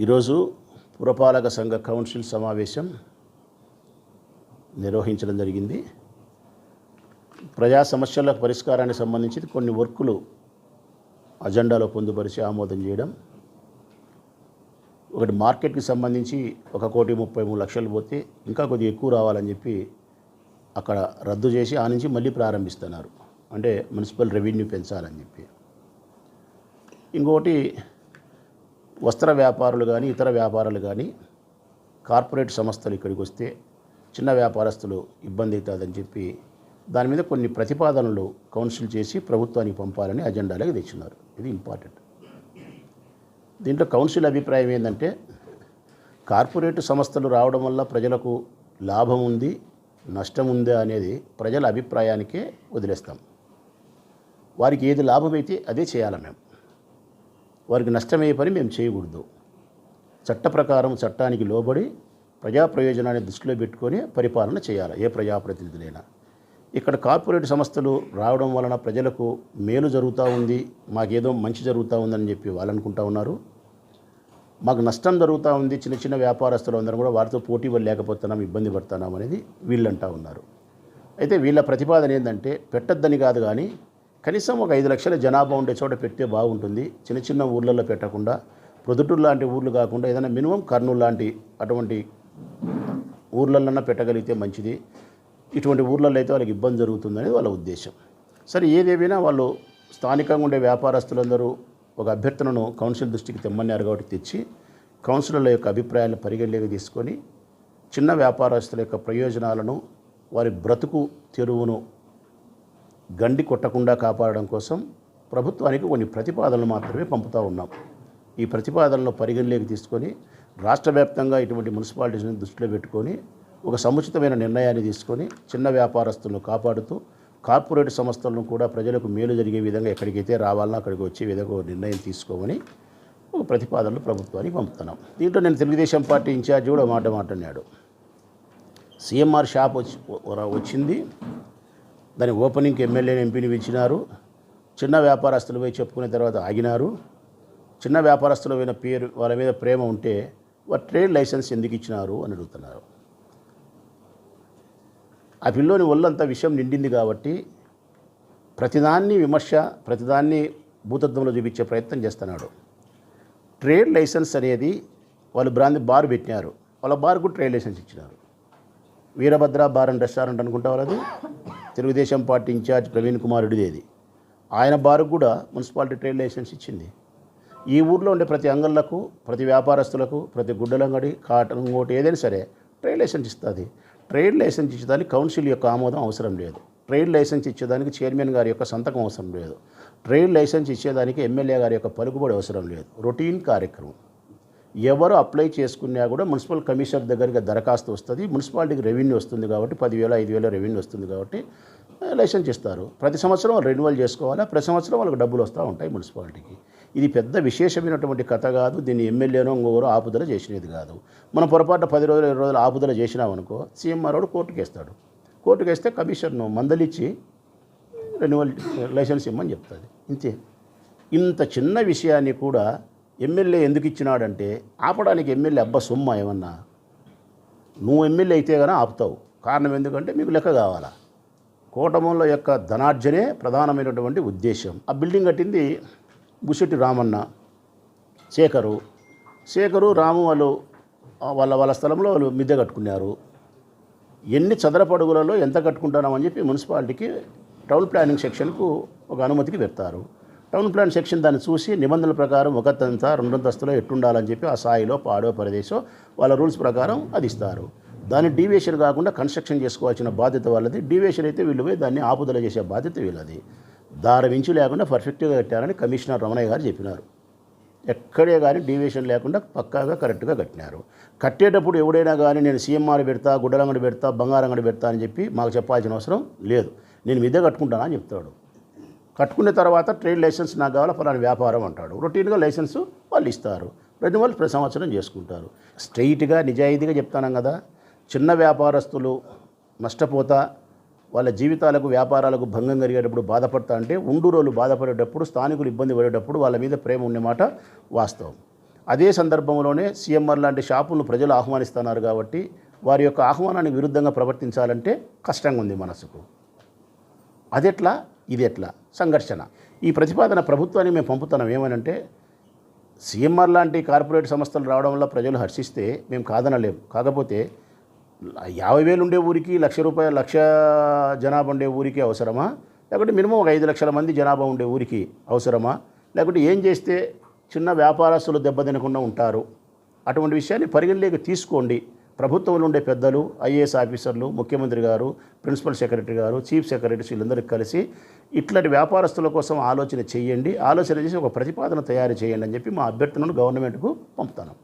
ఈరోజు పురపాలక సంఘ కౌన్సిల్ సమావేశం నిర్వహించడం జరిగింది. ప్రజా సమస్యల పరిష్కారానికి సంబంధించి కొన్ని వర్కులు అజెండాలో పొందుపరిచి ఆమోదం చేయడం. ఒకటి మార్కెట్కి సంబంధించి ఒక కోటి ముప్పై మూడు లక్షలు పోతే ఇంకా కొద్దిగా ఎక్కువ రావాలని చెప్పి అక్కడ రద్దు చేసి ఆ నుంచి మళ్ళీ ప్రారంభిస్తున్నారు. అంటే మున్సిపల్ రెవెన్యూ పెంచాలని చెప్పి. ఇంకోటి వస్త్ర వ్యాపారులు కానీ ఇతర వ్యాపారాలు కానీ కార్పొరేట్ సంస్థలు ఇక్కడికి వస్తే చిన్న వ్యాపారస్తులు ఇబ్బంది అవుతుందని చెప్పి దాని మీద కొన్ని ప్రతిపాదనలు కౌన్సిల్ చేసి ప్రభుత్వానికి పంపాలని అజెండాలోకి తెచ్చినారు. ఇది ఇంపార్టెంట్. దీంట్లో కౌన్సిల్ అభిప్రాయం ఏంటంటే కార్పొరేట్ సంస్థలు రావడం వల్ల ప్రజలకు లాభం ఉంది నష్టం ఉందా అనేది ప్రజల అభిప్రాయానికే వదిలేస్తాం. వారికి ఏది లాభమైతే అదే చేయాలి మేము వారికి నష్టమయ్యే పని మేము చేయకూడదు. చట్ట ప్రకారం చట్టానికి లోబడి ప్రజా ప్రయోజనాన్ని దృష్టిలో పెట్టుకొని పరిపాలన చేయాలి ఏ ప్రజాప్రతినిధులైనా. ఇక్కడ కార్పొరేట్ సంస్థలు రావడం వలన ప్రజలకు మేలు జరుగుతూ ఉంది మాకేదో మంచి జరుగుతూ ఉందని చెప్పి వాళ్ళు అనుకుంటా ఉన్నారు. మాకు నష్టం జరుగుతూ ఉంది చిన్న చిన్న వ్యాపారస్తులు అందరం కూడా వారితో పోటీ పడి లేకపోతున్నాం ఇబ్బంది పడుతున్నాం అనేది వీళ్ళంటా ఉన్నారు. అయితే వీళ్ళ ప్రతిపాదన ఏంటంటే పెట్టొద్దని కాదు కానీ కనీసం ఒక ఐదు లక్షల జనాభా ఉండే చోట పెడితే బాగుంటుంది. చిన్న చిన్న ఊర్లలో పెట్టకుండా ప్రొద్దుటూరు లాంటి ఊర్లు కాకుండా ఏదైనా మినిమం కర్నూలు లాంటి అటువంటి ఊర్లలోనా పెట్టగలిగితే మంచిది. ఇటువంటి ఊర్లలో అయితే వాళ్ళకి ఇబ్బంది జరుగుతుందనేది వాళ్ళ ఉద్దేశం. సరే ఏదేమైనా వాళ్ళు స్థానికంగా ఉండే వ్యాపారస్తులందరూ ఒక అభ్యర్థనను కౌన్సిల్ దృష్టికి తెమ్మన్నారు కాబట్టి తెచ్చి కౌన్సిలర్ల యొక్క అభిప్రాయాలను పరిగణలోకి తీసుకొని చిన్న వ్యాపారస్తుల యొక్క ప్రయోజనాలను వారి బ్రతుకు తెరువును గండి కొట్టకుండా కాపాడడం కోసం ప్రభుత్వానికి కొన్ని ప్రతిపాదనలు మాత్రమే పంపుతూ ఉన్నాం. ఈ ప్రతిపాదనలు పరిగణలోకి తీసుకొని రాష్ట్ర వ్యాప్తంగా ఇటువంటి మున్సిపాలిటీస్ని దృష్టిలో పెట్టుకొని ఒక సముచితమైన నిర్ణయాన్ని తీసుకొని చిన్న వ్యాపారస్తులను కాపాడుతూ కార్పొరేట్ సంస్థలను కూడా ప్రజలకు మేలు జరిగే విధంగా ఎక్కడికైతే రావాలన్నా అక్కడికి వచ్చే విధంగా ఒక నిర్ణయం తీసుకోమని ఒక ప్రతిపాదనలు ప్రభుత్వానికి పంపుతున్నాం. దీంట్లో నేను తెలుగుదేశం పార్టీ ఇన్ఛార్జి కూడా మాట మాట్లాడాడు సీఎంఆర్ షాప్ వచ్చి వచ్చింది. దాని ఓపెనింగ్కి ఎమ్మెల్యేని ఎంపీని పిలిచినారు. చిన్న వ్యాపారస్తులు పోయి చెప్పుకునే తర్వాత ఆగినారు. చిన్న వ్యాపారస్తుల మీద పేరు వాళ్ళ మీద ప్రేమ ఉంటే వారు ట్రేడ్ లైసెన్స్ ఎందుకు ఇచ్చినారు? అని అడుగుతున్నారు. ఆ పిల్లోని ఒళ్ళంతా విషయం నిండింది కాబట్టి ప్రతిదాన్ని విమర్శ ప్రతిదాన్ని భూతత్వంలో చూపించే ప్రయత్నం చేస్తున్నాడు. ట్రేడ్ లైసెన్స్ అనేది వాళ్ళు బ్రాంది బార్ పెట్టినారు. వాళ్ళ బార్కు ట్రేడ్ లైసెన్స్ ఇచ్చినారు. వీరభద్ర బార్ అండ్ రెస్టారెంట్ అనుకుంటా వాళ్ళది తెలుగుదేశం పార్టీ ఇన్ఛార్జ్ ప్రవీణ్ కుమార్ రెడ్డిది ఆయన బారు కూడా మున్సిపాలిటీ ట్రేడ్ లైసెన్స్ ఇచ్చింది. ఈ ఊర్లో ఉండే ప్రతి అంగళ్ళకు ప్రతి వ్యాపారస్తులకు ప్రతి గుడ్డలంగడి కాటన్ ఇంకోటి ఏదైనా సరే ట్రేడ్ లైసెన్స్ ఇస్తుంది. ట్రేడ్ లైసెన్స్ ఇచ్చేదానికి కౌన్సిల్ యొక్క ఆమోదం అవసరం లేదు. ట్రేడ్ లైసెన్స్ ఇచ్చేదానికి చైర్మన్ గారి యొక్క సంతకం అవసరం లేదు. ట్రేడ్ లైసెన్స్ ఇచ్చేదానికి ఎమ్మెల్యే గారి యొక్క పలుకుబడి అవసరం లేదు. రొటీన్ కార్యక్రమం. ఎవరు అప్లై చేసుకున్నా కూడా మున్సిపల్ కమిషనర్ దగ్గరికి దరఖాస్తు వస్తుంది మున్సిపాలిటీకి రెవెన్యూ వస్తుంది కాబట్టి పదివేల ఐదు వేల రెవెన్యూ వస్తుంది కాబట్టి లైసెన్స్ ఇస్తారు. ప్రతి సంవత్సరం వాళ్ళు రెన్యువల్ చేసుకోవాలా? ప్రతి సంవత్సరం వాళ్ళకి డబ్బులు వస్తూ ఉంటాయి మున్సిపాలిటీకి. ఇది పెద్ద విశేషమైనటువంటి కథ కాదు దీన్ని ఎమ్మెల్యేనో ఇంకోరు ఆపుదల చేసినది కాదు. మనం పొరపాటు పది రోజులు ఇరవై రోజులు ఆపుదల చేసినామనుకో సీఎంఆర్ వాడు కోర్టుకు వేస్తాడు. కోర్టుకు వేస్తే కమిషన్ను మందలిచ్చి రెన్యువల్ లైసెన్స్ ఇమ్మని చెప్తుంది. ఇంతే. ఇంత చిన్న విషయాన్ని కూడా ఎమ్మెల్యే ఎందుకు ఇచ్చినాడంటే ఆపడానికి ఎమ్మెల్యే అబ్బా సొమ్మ ఏమన్నా? నువ్వు ఎమ్మెల్యే అయితే కానీ ఆపుతావు. కారణం ఎందుకంటే మీకు లెక్క కావాలా? కూటముల యొక్క ధనార్జనే ప్రధానమైనటువంటి ఉద్దేశం. ఆ బిల్డింగ్ కట్టింది బుషెట్టి రామన్న శేఖరు. శేఖరు రాము వాళ్ళు వాళ్ళ వాళ్ళ స్థలంలో వాళ్ళు మిద్దె కట్టుకున్నారు. ఎన్ని చదరపడుగులలో ఎంత కట్టుకుంటున్నామని చెప్పి మున్సిపాలిటీకి టౌన్ ప్లానింగ్ సెక్షన్కు ఒక అనుమతికి పెడతారు. టౌన్ ప్లాన్ సెక్షన్ దాన్ని చూసి నిబంధనల ప్రకారం ఒకతంత రెండంతస్తులో ఎట్టుండాలని చెప్పి ఆ స్థాయిలో పాడో ప్రదేశం వాళ్ళ రూల్స్ ప్రకారం అది ఇస్తారు. దాన్ని డీవియేషన్ కాకుండా కన్స్ట్రక్షన్ చేసుకోవాల్సిన బాధ్యత వాళ్ళది. డీవియేషన్ అయితే వీళ్ళు పోయి దాన్ని ఆపుదల చేసే బాధ్యత వీళ్ళది. దారి లేకుండా పర్ఫెక్ట్గా కట్టారని కమిషనర్ రమణయ్య గారు చెప్పినారు. ఎక్కడే కానీ డీవియేషన్ లేకుండా పక్కాగా కరెక్ట్గా కట్టినారు. కట్టేటప్పుడు ఎవడైనా కానీ నేను సీఎంఆర్ పెడతా గుడ్డలంగడి పెడతా బంగారంగడి పెడతా అని చెప్పి మాకు చెప్పాల్సిన అవసరం లేదు. నేను మీదే కట్టుకుంటానా అని చెప్తాడు. కట్టుకున్న తర్వాత ట్రేడ్ లైసెన్స్ నాకు కావాలి ఫలాని వ్యాపారం అంటాడు. రొటీన్గా లైసెన్స్ వాళ్ళు ఇస్తారు. రెండు వాళ్ళు ప్రతి సంవత్సరం చేసుకుంటారు. స్ట్రైట్గా నిజాయితీగా చెప్తాను కదా. చిన్న వ్యాపారస్తులు నష్టపోతా వాళ్ళ జీవితాలకు వ్యాపారాలకు భంగం కలిగేటప్పుడు బాధపడతా అంటే ఉండు రోజులు బాధపడేటప్పుడు స్థానికులు ఇబ్బంది పడేటప్పుడు వాళ్ళ మీద ప్రేమ ఉండే మాట వాస్తవం. అదే సందర్భంలోనే సీఎంఆర్ లాంటి షాపులను ప్రజలు ఆహ్వానిస్తున్నారు కాబట్టి వారి యొక్క ఆహ్వానానికి విరుద్ధంగా ప్రవర్తించాలంటే కష్టంగా ఉంది మనసుకు. అదెట్లా? ఇది ఎట్లా సంఘర్షణ. ఈ ప్రతిపాదన ప్రభుత్వాన్ని మేము పంపుతున్నాం. ఏమనంటే సీఎంఆర్ లాంటి కార్పొరేట్ సంస్థలు రావడం వల్ల ప్రజలు హర్షిస్తే మేము కాదనలేం. కాకపోతే యాభై వేలు ఉండే ఊరికి లక్ష రూపాయల లక్ష జనాభా ఉండే ఊరికి అవసరమా? లేకుంటే మినిమం ఒక ఐదు లక్షల మంది జనాభా ఉండే ఊరికి అవసరమా? లేకుంటే ఏం చేస్తే చిన్న వ్యాపారస్తులు దెబ్బతినకుండా ఉంటారు? అటువంటి విషయాన్ని పరిగణలోకి తీసుకోండి. ప్రభుత్వంలో ఉండే పెద్దలు ఐఏఎస్ ఆఫీసర్లు ముఖ్యమంత్రి గారు ప్రిన్సిపల్ సెక్రటరీ గారు చీఫ్ సెక్రటరీస్ వీళ్ళందరికీ కలిసి ఇట్లాంటి వ్యాపారస్తుల కోసం ఆలోచన చేయండి. ఆలోచన చేసి ఒక ప్రతిపాదన తయారు చేయండి అని చెప్పి మా అభ్యర్థనను గవర్నమెంట్కు పంపుతాను